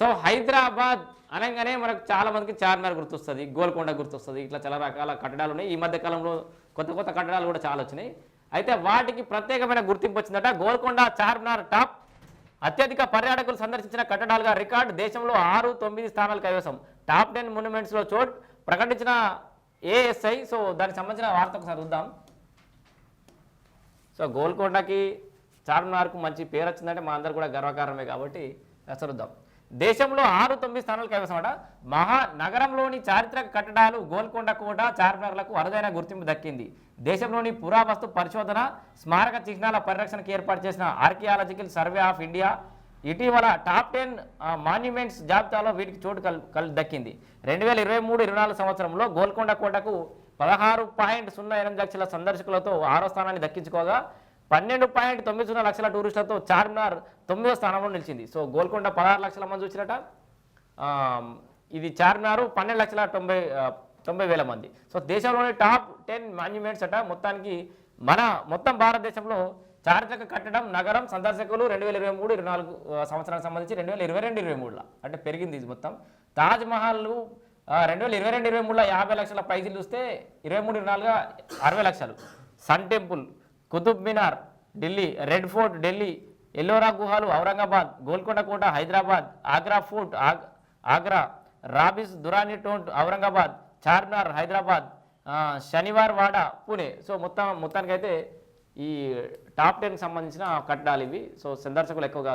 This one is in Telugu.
సో హైదరాబాద్ అనగానే మనకు చాలా మందికి చార్మినార్ గుర్తొస్తుంది గోల్కొండ గుర్తొస్తుంది ఇట్లా చాలా రకాల కట్టడాలు ఉన్నాయి. ఈ మధ్య కాలంలో కొత్త కొత్త కట్టడాలు కూడా చాలా వచ్చినాయి. అయితే వాటికి ప్రత్యేకమైన గుర్తింపు వచ్చిందట గోల్కొండ చార్మినార్ టాప్ అత్యధిక పర్యాటకులు సందర్శించిన కట్టడాలుగా రికార్డు దేశంలో ఆరు తొమ్మిది స్థానాలు కైవసం. టాప్ టెన్లో చోట్ ప్రకటించిన ఏఎస్ఐ సో దానికి సంబంధించిన వార్త ఒకసారి చూద్దాం. సో గోల్కొండకి చార్మినార్కు మంచి పేరు వచ్చిందంటే మా అందరు కూడా గర్వకారమే కాబట్టి చూద్దాం దేశంలో ఆరు తొమ్మిది స్థానాలు కైవసమట. మహా నగరంలోని చారిత్రక కట్టడాలు గోల్కొండ కోట చార్మినార్లకు అరుదైన గుర్తింపు దక్కింది. దేశంలోని పురావస్తు పరిశోధన స్మారక చిహ్నాల పరిరక్షణకు ఏర్పాటు చేసిన ఆర్కియాలజికల్ సర్వే ఆఫ్ ఇండియా ఇటీవల టాప్ టెన్ మాన్యుమెంట్స్ జాబితాలో వీటికి చోటు కల్ కల్ దక్కింది. రెండు వేల ఇరవై మూడు ఇరవై నాలుగు సంవత్సరంలో గోల్కొండ కోటకు పదహారు పాయింట్ సున్నా ఎనిమిది లక్షల సందర్శకులతో ఆరో స్థానాన్ని దక్కించుకోగా పన్నెండు పాయింట్ తొమ్మిది సున్నా లక్షల టూరిస్టులతో చార్మినార్ తొమ్మిదో స్థానంలో నిలిచింది. సో గోల్కొండ పదహారు లక్షల మంది వచ్చినట. ఇది చార్మినారు పన్నెండు లక్షల తొంభై తొంభై వేల మంది. సో దేశంలోని టాప్ టెన్ మాన్యుమెంట్స్ అట. మొత్తానికి మన మొత్తం భారతదేశంలో చారిత్రక కట్టడం నగరం సందర్శకులు రెండు వేల ఇరవై మూడు ఇరవై నాలుగు ఆ, సంవత్సరానికి సంబంధించి రెండు వేల ఇరవై రెండు ఇరవై మూడులో. అంటే పెరిగింది ఇది మొత్తం. తాజ్ మహల్ రెండు వేల ఇరవై రెండు ఇరవై మూడులో యాభై లక్షల ప్రైజులు చూస్తే ఇరవై మూడు ఇరవై నాలుగుగా అరవై లక్షలు. Sun Temple Qutub Minar Delhi Red Fort Delhi Ellora గుహాలు Aurangabad Golconda కోట Hyderabad Agra Fort Agra Rabia Durrani tomb Aurangabad Charminar Hyderabad Shaniwar Wada Pune. So మొత్తం మొత్తానికైతే ఈ టాప్ టెన్కి సంబంధించిన కట్టడాలు ఇవి. సో సందర్శకులు ఎక్కువగా